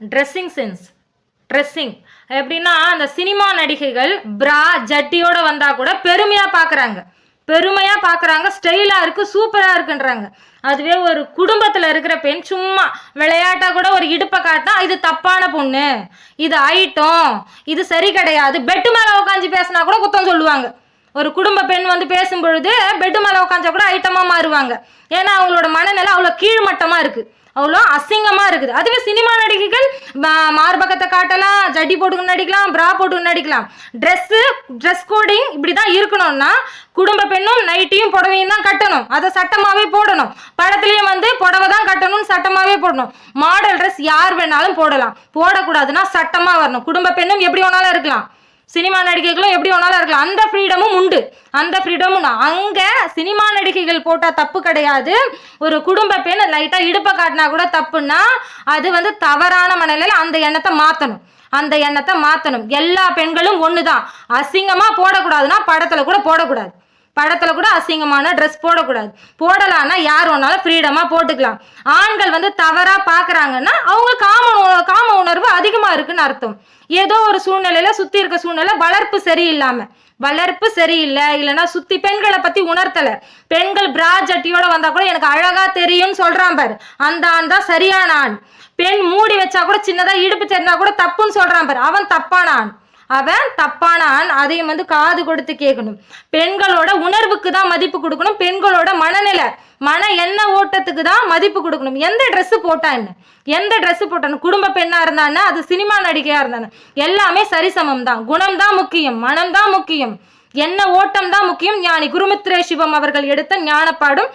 Dressing sense dressing எப்படின்னா அந்த cinema நடிகைகள் பிரா ஜட்டியோட வந்தால் கூட பெருமையாக பார்க்குறாங்க பெருமையாக பார்க்குறாங்க ஸ்டைலாக இருக்குது சூப்பராக இருக்குன்றாங்க. அதுவே ஒரு குடும்பத்தில் இருக்கிற பெண் சும்மா விளையாட்டாக கூட ஒரு இடுப்பை காட்டினா இது தப்பான பொண்ணு. இது ஐட்டம். இது சரி கிடையாது. பெட்டு மேலே உட்காந்து பேசினா கூட குத்தம் சொல்லுவாங்க. ஒரு குடும்ப பெண் வந்து பேசும்பொழுது பெட்டு மேலே உட்காந்தா கூட ஐட்டமாக மாறுவாங்க. ஏன்னா அவங்களோட மனநிலை அவ்வளோ கீழ்மட்டமாக இருக்குது அவ்வளோ அசிங்கமாக இருக்குது. அதுவே சினிமா நடிகைகள் மா- மார்பகத்தை காட்டலாம் ஜட்டி போட்டுக்கு நடிக்கலாம் ப்ரா போட்டுக்கு நடிக்கலாம். ட்ரெஸ்ஸு ட்ரெஸ் கோடிங் இப்படி தான் இருக்கணும்னா குடும்ப பெண்ணும் நைட்டியும் புடவையும் தான் கட்டணும். அதை சட்டமாகவே போடணும். படத்துலேயும் வந்து புடவை தான் கட்டணும்னு சட்டமாகவே போடணும். மாடல் ட்ரெஸ் யார் வேணாலும் போடலாம். போடக்கூடாதுன்னா சட்டமாக வரணும். குடும்ப பெண்ணும் எப்படி வேணாலும் இருக்கலாம். சினிமா நடிகைகளும் எப்படி வேணாலும் இருக்கலாம். அந்த ஃப்ரீடமும் உண்டு. அந்த ஃப்ரீடமும் அங்கே சினிமா நடிகைகள் போட்டால் தப்பு கிடையாது. ஒரு குடும்ப பெண் லைட்டாக இடுப்பை காட்டினா கூட தப்புன்னா அது வந்து தவறான மனநிலையில் அந்த எண்ணத்தை மாற்றணும் அந்த எண்ணத்தை மாற்றணும் எல்லா பெண்களும் ஒன்று தான் அசிங்கமாக போடக்கூடாதுன்னா படத்தில் கூட போடக்கூடாது. படத்தில் கூட அசிங்கமான ட்ரெஸ் போடக்கூடாது. போடலான்னா யார் ஒன்றாலும் ஃப்ரீடமாக போட்டுக்கலாம். ஆண்கள் வந்து தவறாக பார்க்குறாங்கன்னா அவங்க இருக்குன்னு அர்த்தம். ஏதோ ஒரு சூழ்நிலையில சுத்தி இருக்க சூழ்நிலை வளர்ப்பு சரியில்லாம. வளர்ப்பு சரியில்லை இல்லைன்னா சுத்தி பெண்களை பத்தி உணர்த்தல. பெண்கள் பிரா ஜட்டியோட வந்தா கூட எனக்கு அழகா தெரியும்னு சொல்றான் பாரு. அந்த ஆண் தான் சரியான ஆண். பெண் மூடி வச்சா கூட சின்னதா இடுப்பு தெரிஞ்சா கூட தப்புன்னு சொல்றான் பாரு. அவன் தப்பான ஆண். அவன் தப்பான ஆண். அதையும் வந்து காது கொடுத்து கேட்கணும். பெண்களோட உணர்வுக்கு தான் மதிப்பு கொடுக்கணும். பெண்களோட மனநிலை மன எண்ண ஓட்டத்துக்கு தான் மதிப்பு கொடுக்கணும். எந்த ட்ரெஸ் போட்டா என்ன? எந்த ட்ரெஸ் போட்டானு குடும்ப பெண்ணா இருந்தானே அது சினிமா நடிகையா இருந்தானே எல்லாமே சரிசமம் தான். குணம் தான் முக்கியம். மனம் தான் முக்கியம். என்ன ஓட்டம் தான் முக்கியம். ஞானி குருமித்ரே சிவம் அவர்கள் எடுத்த ஞானப்பாடும்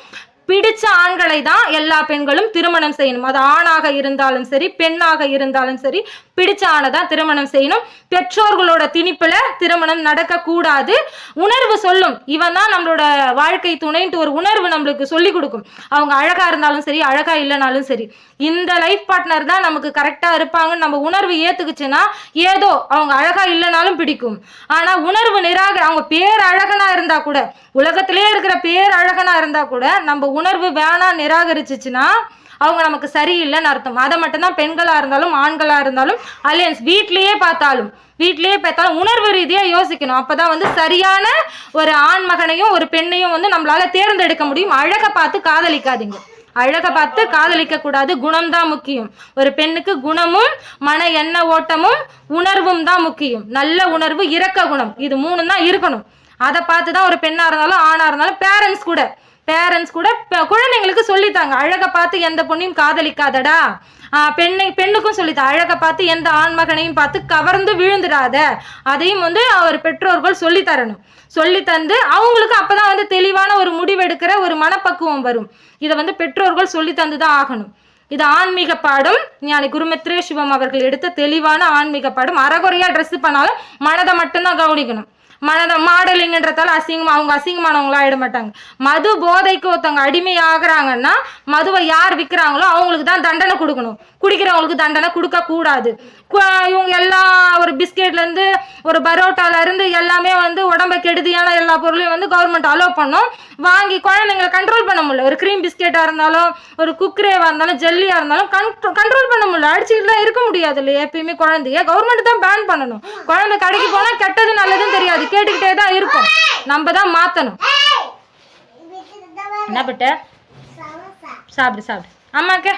பிடிச்ச ஆண்களை தான் எல்லா பெண்களும் திருமணம் செய்யணும். அது ஆணாக இருந்தாலும் சரி பெண்ணாக இருந்தாலும் சரி பிடிச்ச ஆணை தான் திருமணம் செய்யணும். பெற்றோர்களோட திணிப்புல திருமணம் நடக்க கூடாது உணர்வு சொல்லும். இவன் தான் நம்மளோட வாழ்க்கை துணைன்ட்டு ஒரு உணர்வு நம்மளுக்கு சொல்லி கொடுக்கும். அவங்க அழகா இருந்தாலும் சரி அழகா இல்லைனாலும் சரி. இந்த லைஃப் பார்ட்னர் தான் நமக்கு கரெக்டா இருப்பாங்கன்னு நம்ம உணர்வு ஏத்துக்குச்சுன்னா ஏதோ அவங்க அழகா இல்லைனாலும் பிடிக்கும். ஆனா உணர்வு நிராக அவங்க பேர் அழகனா இருந்தா கூட உலகத்திலே இருக்கிற பேர் அழகனா இருந்தா கூட நம்ம உணர்வு வேணாம் நிராகரிச்சிச்சுன்னா அவங்க நமக்கு சரியில்லைன்னு அர்த்தம். அதை மட்டும்தான் பெண்களா இருந்தாலும் ஆண்களா இருந்தாலும் அலையன்ஸ் வீட்லயே பார்த்தாலும் வீட்லயே பார்த்தாலும் உணர்வு ரீதியா யோசிக்கணும். அப்பதான் வந்து சரியான ஒரு ஆண் மகனையும் ஒரு பெண்ணையும் வந்து நம்மளால தேர்ந்தெடுக்க முடியும். அழகை பார்த்து காதலிக்காதீங்க. அழகை பார்த்து காதலிக்க கூடாது. குணம் தான் முக்கியம். ஒரு பெண்ணுக்கு குணமும் மன எண்ண ஓட்டமும் உணர்வும் தான் முக்கியம். நல்ல உணர்வு இரக்க குணம். இது மூணு தான் இருக்கணும். அதை பார்த்து தான் ஒரு பெண்ணா இருந்தாலும் ஆணா இருந்தாலும் பேரண்ட்ஸ் கூட பேரண்ட்ஸ் கூட குழந்தைங்களுக்கு சொல்லித்தாங்க. அழகை பார்த்து எந்த பொண்ணையும் காதலிக்காதடா. பெண்ணை பெண்ணுக்கும் சொல்லித்தா அழகை பார்த்து எந்த ஆண்மகனையும் பார்த்து கவர்ந்து விழுந்துடாத. அதையும் வந்து அவர் பெற்றோர்கள் சொல்லி தரணும். சொல்லி தந்து அவங்களுக்கு அப்பதான் வந்து தெளிவான ஒரு முடிவெடுக்கிற ஒரு மனப்பக்குவம் வரும். இதை வந்து பெற்றோர்கள் சொல்லி தந்து தான் ஆகணும். இது ஆன்மீக பாடம். ஞானி குருமித்ரே சிவம் அவர்கள் எடுத்த தெளிவான ஆன்மீக பாடம். அறகுறையா ட்ரெஸ் பண்ணாலும் மனதை மட்டும்தான் கவனிக்கணும். மனத மாடலிங்கன்றதால அசிங்கமா அவங்க அசிங்கமானவங்களா ஆயிட மாட்டாங்க. மது போதைக்கு ஒருத்தவங்க அடிமை ஆகுறாங்கன்னா மதுவை யார் விற்கிறாங்களோ அவங்களுக்கு தான் தண்டனை கொடுக்கணும். குடிக்கிறவங்களுக்கு தண்டனை கொடுக்க கூடாது. கு- இவங்க எல்லா ஒரு பிஸ்கெட்ல இருந்து ஒரு பரோட்டால இருந்து எல்லாமே வந்து உடம்ப கெடுதியான எல்லா பொருளையும் வந்து கவர்மெண்ட் அலோவ் பண்ணும். வாங்கி குழந்தைங்களை கண்ட்ரோல் பண்ண முடியல. ஒரு க்ரீம் பிஸ்கெட்டா இருந்தாலும் ஒரு குக்ரேவா இருந்தாலும் ஜெல்லியா இருந்தாலும் கண்ட்ரோல் பண்ண முடியல. அடிச்சுக்கிட்டு தான் இருக்க முடியாது இல்லையா எப்பயுமே குழந்தைய. கவர்மெண்ட் தான் பேன் பண்ணணும். குழந்தை கடைக்கு போனா கெட்டது நல்லதும் தெரியாது. கேட்டுக்கிட்டே தான் இருக்கும். நம்ம தான் மாத்தணும் என்ன பட்ட? சாப்பிடு சாப்பிடு. அம்மாக்க.